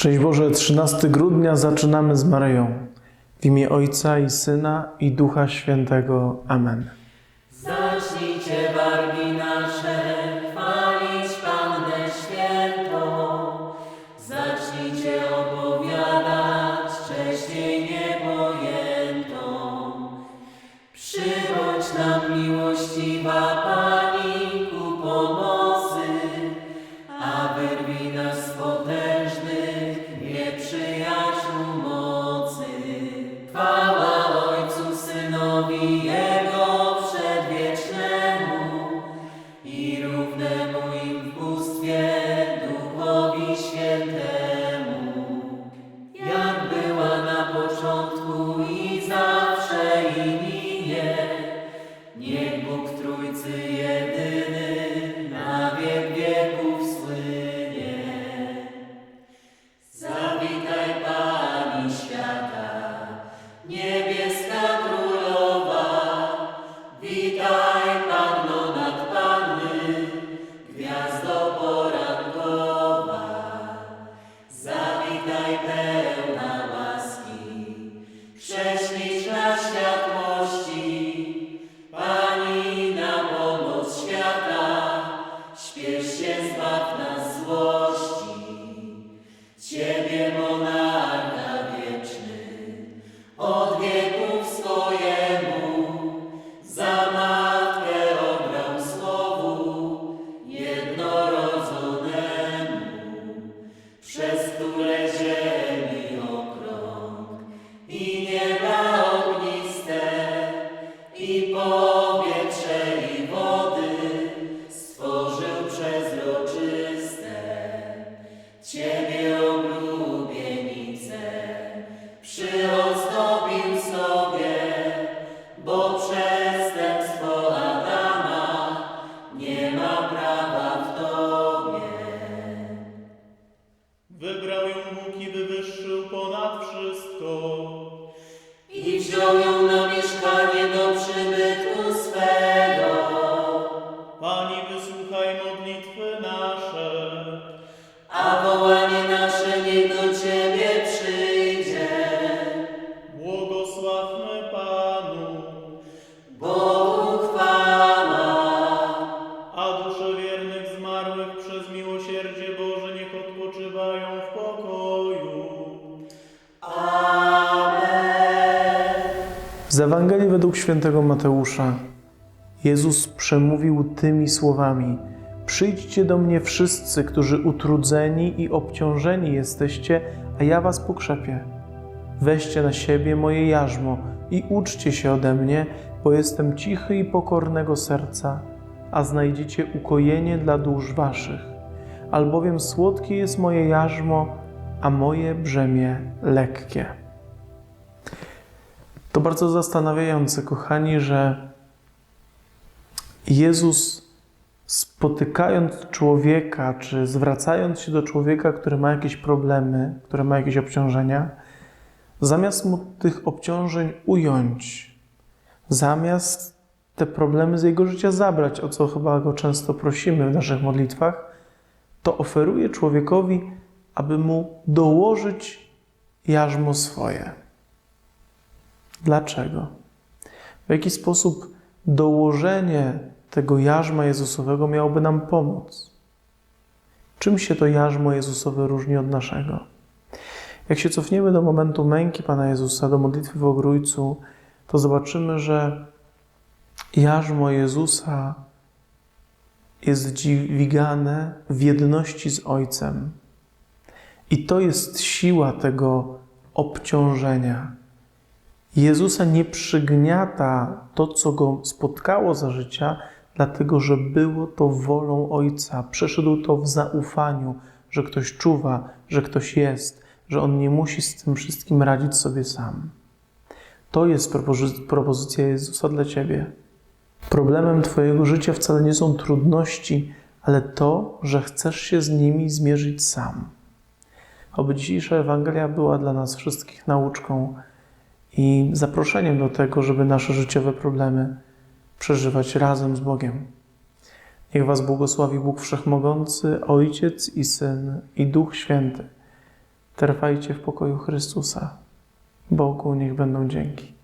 Szczęść Boże, 13 grudnia zaczynamy z Maryją. W imię Ojca i Syna i Ducha Świętego. Amen. Prześliczna światłości, Pani na pomoc świata, śpiesz się zbaw nas złości. Ciebie monarcha wieczny, od wieków swojemu, za matkę obrał słowu jednorodzonemu, przez które ziemi okrąg i Ciebie oblubienicę przyozdobił sobie, bo przestępstwo Adama nie ma prawa w Tobie. Wybrał ją Bóg i wywyższył ponad wszystko. I wziął ją Z Ewangelii według świętego Mateusza Jezus przemówił tymi słowami: Przyjdźcie do mnie wszyscy, którzy utrudzeni i obciążeni jesteście, a ja was pokrzepię. Weźcie na siebie moje jarzmo i uczcie się ode mnie, bo jestem cichy i pokornego serca, a znajdziecie ukojenie dla dusz waszych. Albowiem słodkie jest moje jarzmo, a moje brzemię lekkie. To bardzo zastanawiające, kochani, że Jezus spotykając człowieka, czy zwracając się do człowieka, który ma jakieś problemy, który ma jakieś obciążenia, zamiast mu tych obciążeń ująć, zamiast te problemy z jego życia zabrać, o co chyba go często prosimy w naszych modlitwach, to oferuje człowiekowi, aby mu dołożyć jarzmo swoje. Dlaczego? W jaki sposób dołożenie tego jarzma Jezusowego miałoby nam pomóc? Czym się to jarzmo Jezusowe różni od naszego? Jak się cofniemy do momentu męki Pana Jezusa, do modlitwy w Ogrójcu, to zobaczymy, że jarzmo Jezusa jest dźwigane w jedności z Ojcem. I to jest siła tego obciążenia. Jezusa nie przygniata to, co go spotkało za życia, dlatego że było to wolą Ojca. Przeszedł to w zaufaniu, że ktoś czuwa, że ktoś jest, że on nie musi z tym wszystkim radzić sobie sam. To jest propozy- propozycja Jezusa dla ciebie. Problemem Twojego życia wcale nie są trudności, ale to, że chcesz się z nimi zmierzyć sam. Oby dzisiejsza Ewangelia była dla nas wszystkich nauczką i zaproszeniem do tego, żeby nasze życiowe problemy przeżywać razem z Bogiem. Niech Was błogosławi Bóg Wszechmogący, Ojciec i Syn i Duch Święty. Trwajcie w pokoju Chrystusa. Bogu niech będą dzięki.